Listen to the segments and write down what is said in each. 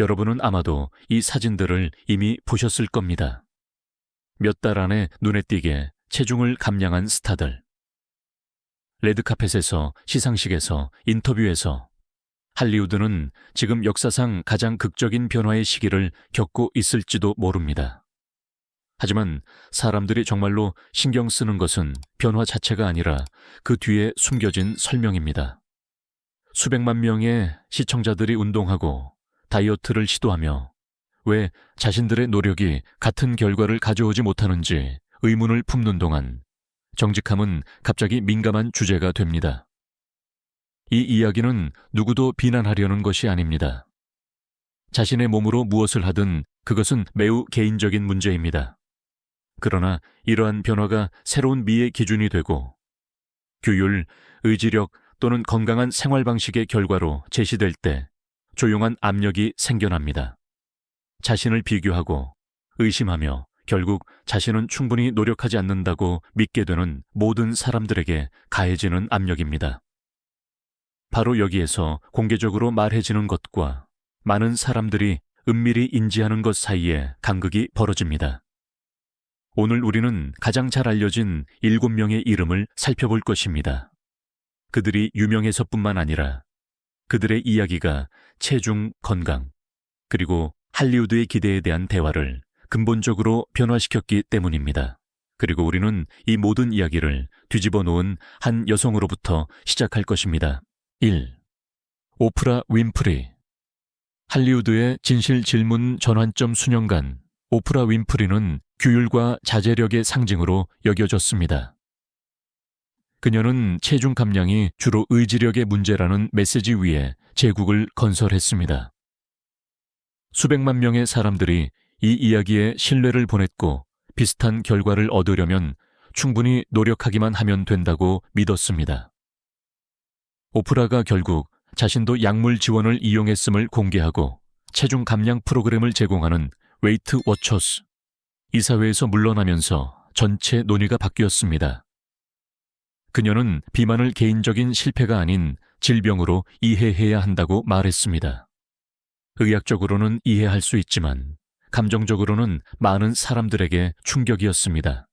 여러분은 아마도 이 사진들을 이미 보셨을 겁니다. 몇 달 안에 눈에 띄게 체중을 감량한 스타들. 레드카펫에서, 시상식에서, 인터뷰에서 할리우드는 지금 역사상 가장 극적인 변화의 시기를 겪고 있을지도 모릅니다. 하지만 사람들이 정말로 신경 쓰는 것은 변화 자체가 아니라 그 뒤에 숨겨진 설명입니다. 수백만 명의 시청자들이 운동하고 다이어트를 시도하며 왜 자신들의 노력이 같은 결과를 가져오지 못하는지 의문을 품는 동안 정직함은 갑자기 민감한 주제가 됩니다. 이 이야기는 누구도 비난하려는 것이 아닙니다. 자신의 몸으로 무엇을 하든 그것은 매우 개인적인 문제입니다. 그러나 이러한 변화가 새로운 미의 기준이 되고 규율, 의지력 또는 건강한 생활 방식의 결과로 제시될 때 조용한 압력이 생겨납니다. 자신을 비교하고 의심하며 결국 자신은 충분히 노력하지 않는다고 믿게 되는 모든 사람들에게 가해지는 압력입니다. 바로 여기에서 공개적으로 말해지는 것과 많은 사람들이 은밀히 인지하는 것 사이에 간극이 벌어집니다. 오늘 우리는 가장 잘 알려진 일곱 명의 이름을 살펴볼 것입니다. 그들이 유명해서뿐만 아니라 그들의 이야기가 체중, 건강, 그리고 할리우드의 기대에 대한 대화를 근본적으로 변화시켰기 때문입니다. 그리고 우리는 이 모든 이야기를 뒤집어 놓은 한 여성으로부터 시작할 것입니다. 1. 오프라 윈프리 할리우드의 진실 질문 전환점 수년간 오프라 윈프리는 규율과 자제력의 상징으로 여겨졌습니다. 그녀는 체중 감량이 주로 의지력의 문제라는 메시지 위에 제국을 건설했습니다. 수백만 명의 사람들이 이 이야기에 신뢰를 보냈고 비슷한 결과를 얻으려면 충분히 노력하기만 하면 된다고 믿었습니다. 오프라가 결국 자신도 약물 지원을 이용했음을 공개하고 체중 감량 프로그램을 제공하는 웨이트 워처스 이사회에서 물러나면서 전체 논의가 바뀌었습니다. 그녀는 비만을 개인적인 실패가 아닌 질병으로 이해해야 한다고 말했습니다. 의학적으로는 이해할 수 있지만 감정적으로는 많은 사람들에게 충격이었습니다.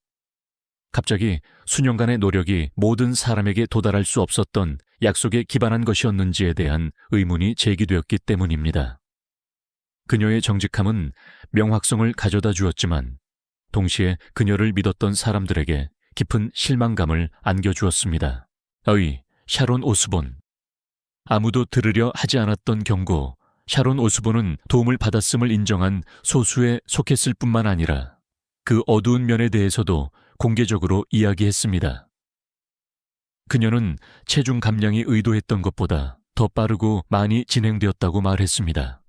갑자기 수년간의 노력이 모든 사람에게 도달할 수 없었던 약속에 기반한 것이었는지에 대한 의문이 제기되었기 때문입니다. 그녀의 정직함은 명확성을 가져다 주었지만 동시에 그녀를 믿었던 사람들에게 깊은 실망감을 안겨주었습니다. 어이, 샤론 오스본. 아무도 들으려 하지 않았던 경고, 샤론 오스본은 도움을 받았음을 인정한 소수에 속했을 뿐만 아니라 그 어두운 면에 대해서도 공개적으로 이야기했습니다. 그녀는 체중 감량이 의도했던 것보다 더 빠르고 많이 진행되었다고 말했습니다.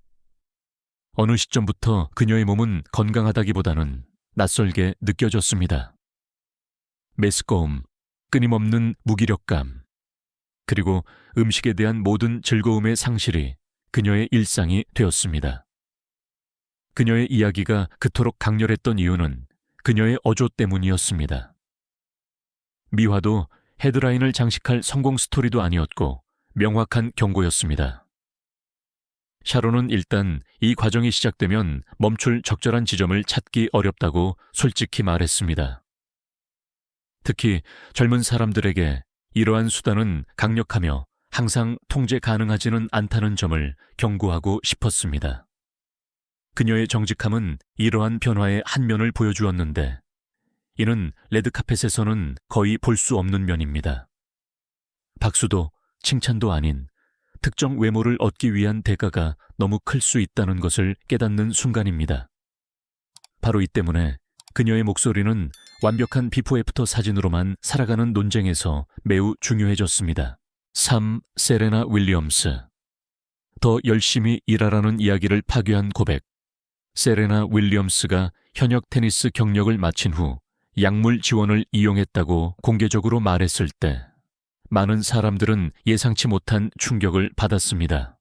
어느 시점부터 그녀의 몸은 건강하다기보다는 낯설게 느껴졌습니다. 메스꺼움, 끊임없는 무기력감, 그리고 음식에 대한 모든 즐거움의 상실이 그녀의 일상이 되었습니다. 그녀의 이야기가 그토록 강렬했던 이유는 그녀의 어조 때문이었습니다. 미화도 헤드라인을 장식할 성공 스토리도 아니었고 명확한 경고였습니다. 샤론은 일단 이 과정이 시작되면 멈출 적절한 지점을 찾기 어렵다고 솔직히 말했습니다. 특히 젊은 사람들에게 이러한 수단은 강력하며 항상 통제 가능하지는 않다는 점을 경고하고 싶었습니다. 그녀의 정직함은 이러한 변화의 한 면을 보여주었는데 이는 레드카펫에서는 거의 볼 수 없는 면입니다. 박수도 칭찬도 아닌 특정 외모를 얻기 위한 대가가 너무 클 수 있다는 것을 깨닫는 순간입니다. 바로 이 때문에 그녀의 목소리는 완벽한 비포 애프터 사진으로만 살아가는 논쟁에서 매우 중요해졌습니다. 3. 세레나 윌리엄스 더 열심히 일하라는 이야기를 파괴한 고백 세레나 윌리엄스가 현역 테니스 경력을 마친 후 약물 지원을 이용했다고 공개적으로 말했을 때 많은 사람들은 예상치 못한 충격을 받았습니다.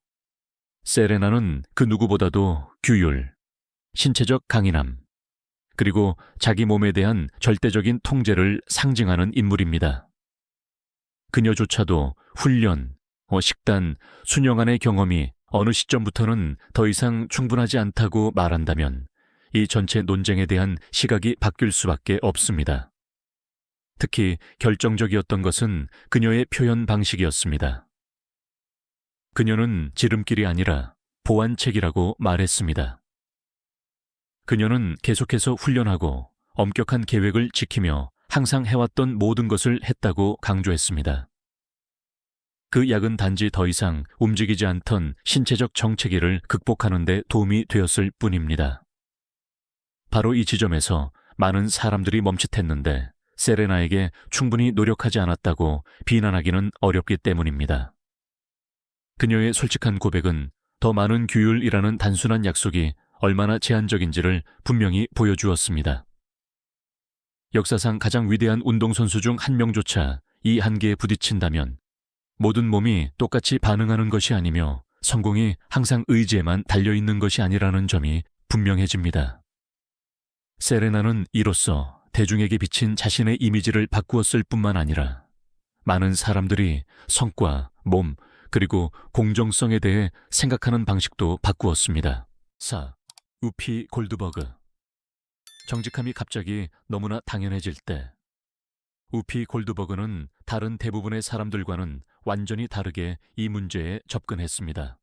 세레나는 그 누구보다도 규율, 신체적 강인함, 그리고 자기 몸에 대한 절대적인 통제를 상징하는 인물입니다. 그녀조차도 훈련, 어, 식단, 수년간의 경험이 어느 시점부터는 더 이상 충분하지 않다고 말한다면 이 전체 논쟁에 대한 시각이 바뀔 수밖에 없습니다. 특히 결정적이었던 것은 그녀의 표현 방식이었습니다. 그녀는 지름길이 아니라 보완책이라고 말했습니다. 그녀는 계속해서 훈련하고 엄격한 계획을 지키며 항상 해왔던 모든 것을 했다고 강조했습니다. 그 약은 단지 더 이상 움직이지 않던 신체적 정체기를 극복하는 데 도움이 되었을 뿐입니다. 바로 이 지점에서 많은 사람들이 멈칫했는데 세레나에게 충분히 노력하지 않았다고 비난하기는 어렵기 때문입니다. 그녀의 솔직한 고백은 더 많은 규율이라는 단순한 약속이 얼마나 제한적인지를 분명히 보여주었습니다. 역사상 가장 위대한 운동선수 중 한 명조차 이 한계에 부딪힌다면 모든 몸이 똑같이 반응하는 것이 아니며 성공이 항상 의지에만 달려있는 것이 아니라는 점이 분명해집니다. 세레나는 이로써 대중에게 비친 자신의 이미지를 바꾸었을 뿐만 아니라 많은 사람들이 성과, 몸, 그리고 공정성에 대해 생각하는 방식도 바꾸었습니다. 4. 우피 골드버그 정직함이 갑자기 너무나 당연해질 때 우피 골드버그는 다른 대부분의 사람들과는 완전히 다르게 이 문제에 접근했습니다.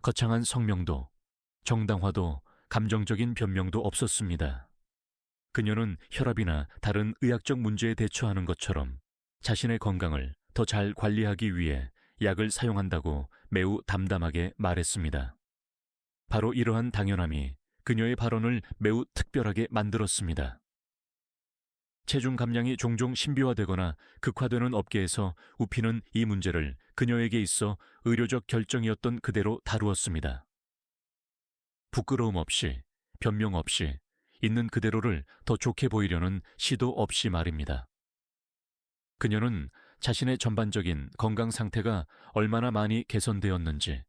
거창한 성명도, 정당화도, 감정적인 변명도 없었습니다. 그녀는 혈압이나 다른 의학적 문제에 대처하는 것처럼 자신의 건강을 더 잘 관리하기 위해 약을 사용한다고 매우 담담하게 말했습니다. 바로 이러한 당연함이 그녀의 발언을 매우 특별하게 만들었습니다. 체중 감량이 종종 신비화되거나 극화되는 업계에서 우피는 이 문제를 그녀에게 있어 의료적 결정이었던 그대로 다루었습니다. 부끄러움 없이, 변명 없이, 있는 그대로를 더 좋게 보이려는 시도 없이 말입니다. 그녀는 자신의 전반적인 건강 상태가 얼마나 많이 개선되었는지,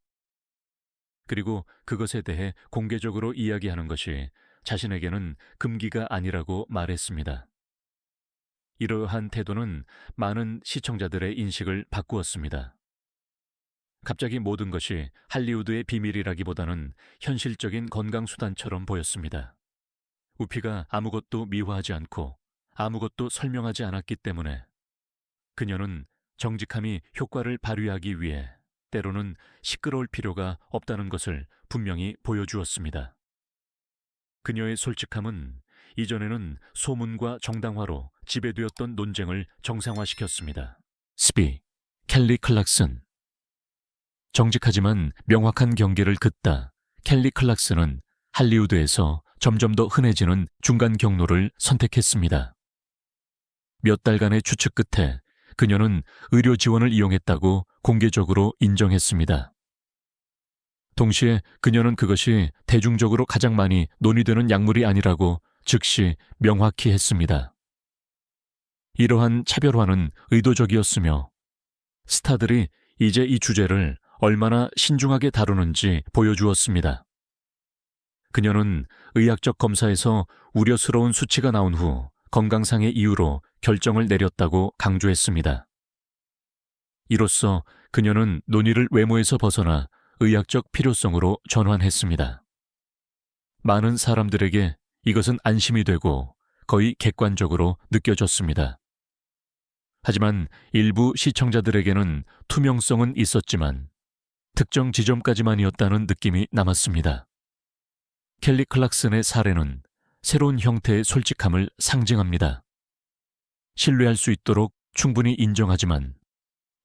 그리고 그것에 대해 공개적으로 이야기하는 것이 자신에게는 금기가 아니라고 말했습니다. 이러한 태도는 많은 시청자들의 인식을 바꾸었습니다. 갑자기 모든 것이 할리우드의 비밀이라기보다는 현실적인 건강수단처럼 보였습니다. 우피가 아무것도 미화하지 않고 아무것도 설명하지 않았기 때문에 그녀는 정직함이 효과를 발휘하기 위해 때로는 시끄러울 필요가 없다는 것을 분명히 보여주었습니다. 그녀의 솔직함은 이전에는 소문과 정당화로 지배되었던 논쟁을 정상화시켰습니다. 스비, 켈리 클락슨. 정직하지만 명확한 경계를 긋다 켈리 클락슨은 할리우드에서 점점 더 흔해지는 중간 경로를 선택했습니다. 몇 달간의 추측 끝에 그녀는 의료 지원을 이용했다고 공개적으로 인정했습니다. 동시에 그녀는 그것이 대중적으로 가장 많이 논의되는 약물이 아니라고 즉시 명확히 했습니다. 이러한 차별화는 의도적이었으며 스타들이 이제 이 주제를 얼마나 신중하게 다루는지 보여주었습니다. 그녀는 의학적 검사에서 우려스러운 수치가 나온 후 건강상의 이유로 결정을 내렸다고 강조했습니다. 이로써 그녀는 논의를 외모에서 벗어나 의학적 필요성으로 전환했습니다. 많은 사람들에게 이것은 안심이 되고 거의 객관적으로 느껴졌습니다. 하지만 일부 시청자들에게는 투명성은 있었지만 특정 지점까지만이었다는 느낌이 남았습니다. 켈리 클락슨의 사례는 새로운 형태의 솔직함을 상징합니다. 신뢰할 수 있도록 충분히 인정하지만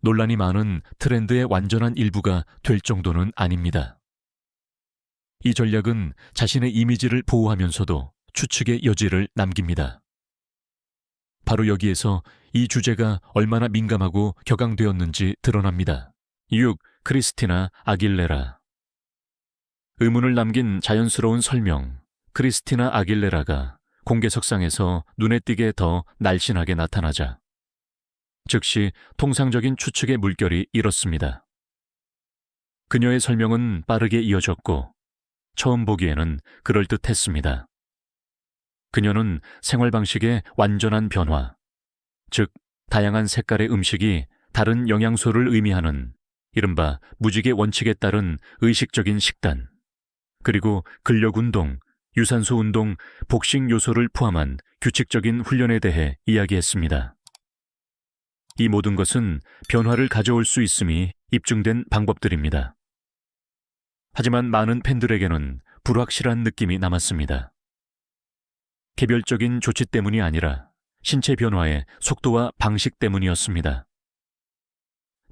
논란이 많은 트렌드의 완전한 일부가 될 정도는 아닙니다. 이 전략은 자신의 이미지를 보호하면서도 추측의 여지를 남깁니다. 바로 여기에서 이 주제가 얼마나 민감하고 격앙되었는지 드러납니다. 6. 크리스티나 아길레라 의문을 남긴 자연스러운 설명 크리스티나 아길레라가 공개석상에서 눈에 띄게 더 날씬하게 나타나자 즉시 통상적인 추측의 물결이 일었습니다. 그녀의 설명은 빠르게 이어졌고 처음 보기에는 그럴듯했습니다. 그녀는 생활 방식의 완전한 변화, 즉 다양한 색깔의 음식이 다른 영양소를 의미하는 이른바 무지개 원칙에 따른 의식적인 식단, 그리고 근력 운동, 유산소 운동, 복식 요소를 포함한 규칙적인 훈련에 대해 이야기했습니다. 이 모든 것은 변화를 가져올 수 있음이 입증된 방법들입니다. 하지만 많은 팬들에게는 불확실한 느낌이 남았습니다. 개별적인 조치 때문이 아니라 신체 변화의 속도와 방식 때문이었습니다.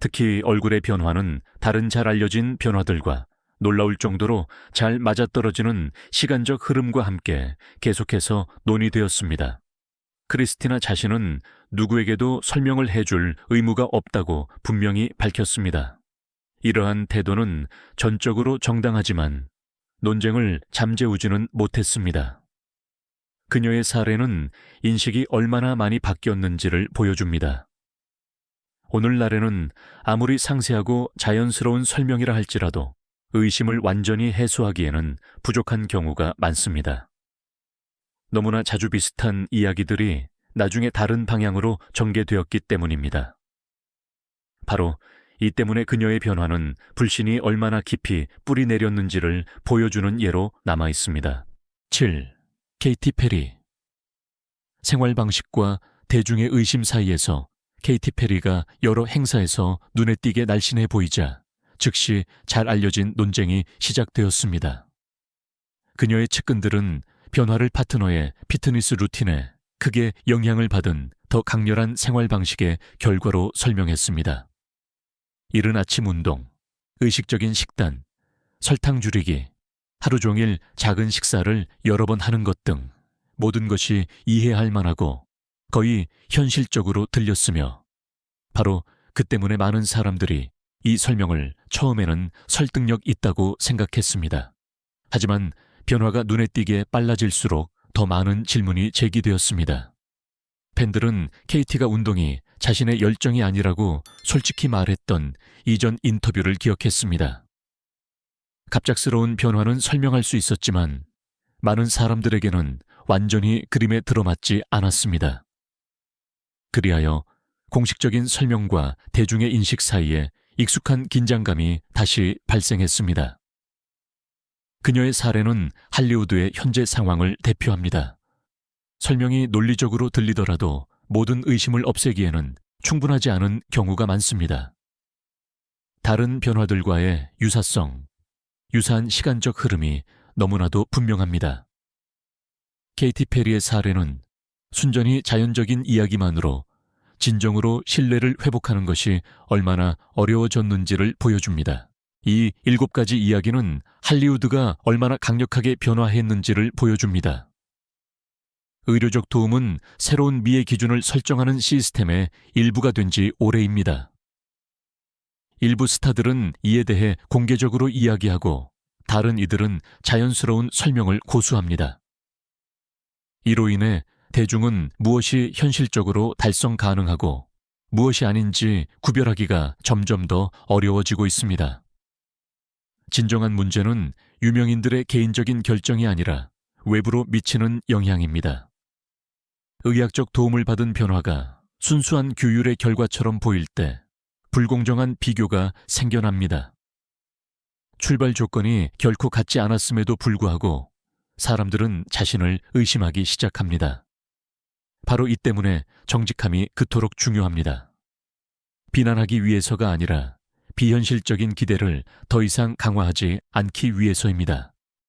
특히 얼굴의 변화는 다른 잘 알려진 변화들과 놀라울 정도로 잘 맞아떨어지는 시간적 흐름과 함께 계속해서 논의되었습니다. 크리스티나 자신은 누구에게도 설명을 해줄 의무가 없다고 분명히 밝혔습니다. 이러한 태도는 전적으로 정당하지만 논쟁을 잠재우지는 못했습니다. 그녀의 사례는 인식이 얼마나 많이 바뀌었는지를 보여줍니다. 오늘날에는 아무리 상세하고 자연스러운 설명이라 할지라도 의심을 완전히 해소하기에는 부족한 경우가 많습니다. 너무나 자주 비슷한 이야기들이 나중에 다른 방향으로 전개되었기 때문입니다. 바로 이 때문에 그녀의 변화는 불신이 얼마나 깊이 뿌리 내렸는지를 보여주는 예로 남아 있습니다. 7. 케이티 페리 생활 방식과 대중의 의심 사이에서 케이티 페리가 여러 행사에서 눈에 띄게 날씬해 보이자 즉시 잘 알려진 논쟁이 시작되었습니다. 그녀의 측근들은 변화를 파트너의 피트니스 루틴에 크게 영향을 받은 더 강렬한 생활 방식의 결과로 설명했습니다. 이른 아침 운동, 의식적인 식단, 설탕 줄이기, 하루 종일 작은 식사를 여러 번 하는 것 등 모든 것이 이해할 만하고 거의 현실적으로 들렸으며 바로 그 때문에 많은 사람들이 이 설명을 처음에는 설득력 있다고 생각했습니다. 하지만 변화가 눈에 띄게 빨라질수록 더 많은 질문이 제기되었습니다. 팬들은 KT가 운동이 자신의 열정이 아니라고 솔직히 말했던 이전 인터뷰를 기억했습니다. 갑작스러운 변화는 설명할 수 있었지만 많은 사람들에게는 완전히 그림에 들어맞지 않았습니다. 그리하여 공식적인 설명과 대중의 인식 사이에 익숙한 긴장감이 다시 발생했습니다. 그녀의 사례는 할리우드의 현재 상황을 대표합니다. 설명이 논리적으로 들리더라도 모든 의심을 없애기에는 충분하지 않은 경우가 많습니다. 다른 변화들과의 유사성, 유사한 시간적 흐름이 너무나도 분명합니다. 케이티 페리의 사례는 순전히 자연적인 이야기만으로 진정으로 신뢰를 회복하는 것이 얼마나 어려워졌는지를 보여줍니다. 이 일곱 가지 이야기는 할리우드가 얼마나 강력하게 변화했는지를 보여줍니다. 의료적 도움은 새로운 미의 기준을 설정하는 시스템의 일부가 된 지 오래입니다. 일부 스타들은 이에 대해 공개적으로 이야기하고 다른 이들은 자연스러운 설명을 고수합니다. 이로 인해 대중은 무엇이 현실적으로 달성 가능하고 무엇이 아닌지 구별하기가 점점 더 어려워지고 있습니다. 진정한 문제는 유명인들의 개인적인 결정이 아니라 외부로 미치는 영향입니다. 의학적 도움을 받은 변화가 순수한 규율의 결과처럼 보일 때 불공정한 비교가 생겨납니다. 출발 조건이 결코 같지 않았음에도 불구하고 사람들은 자신을 의심하기 시작합니다. 바로 이 때문에 정직함이 그토록 중요합니다. 비난하기 위해서가 아니라 비현실적인 기대를 더 이상 강화하지 않기 위해서입니다.